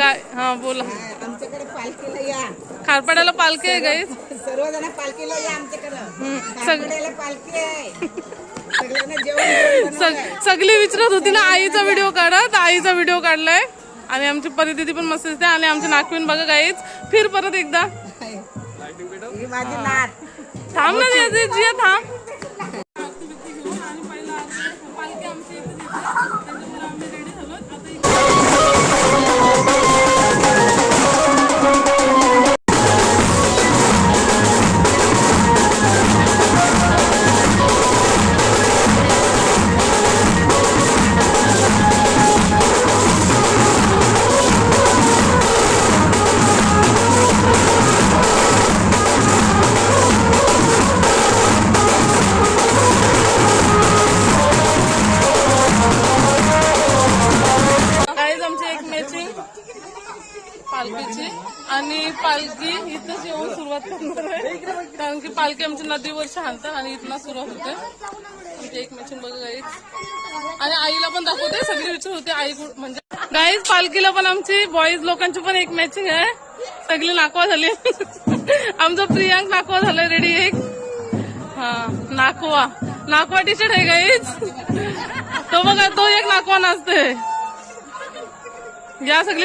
काय? हा बोला. आमच्याकडे पालखीला या. खारपाड्याला पालखी आहे गाईज सर्वजण पालखीला या आमच्याकडे. खारपाड्याला पालखी आहे. सगळ्यांना जेवण. सग- सगळी विचारत होती ना आईचा व्हिडिओ काढा तर आईचा व्हिडिओ काढलाय. आणि आमची परिस्थिती पण मस्त दिसते. आणि आमचे नागवीन बघा गाईच फिर परत एकदा. ही माझी नात. थांब ना जिया जिया थांब. आमची पालखीची. आणि पालखी इथंच येऊन सुरुवात करणार आहे. कारण की पालखी आमची नदीवर शांत आणि इथनं सुरुवात होते. आमची एक मॅचिंग बघा गाईज आणि आईला पण दाखवते सगळी विचार होते आई म्हणजे गाईज पालखीला पण आमची बॉईज लोकांची पण एक मॅचिंग आहे. सगळी नाकवा झाली. आमचा प्रियांक नाकवा झालाय रेडी एक. हा नाकवा. नाकवा टी शर्ट आहे गाईज तो बघा तो एक नाकवा नाचतोय. या सगळी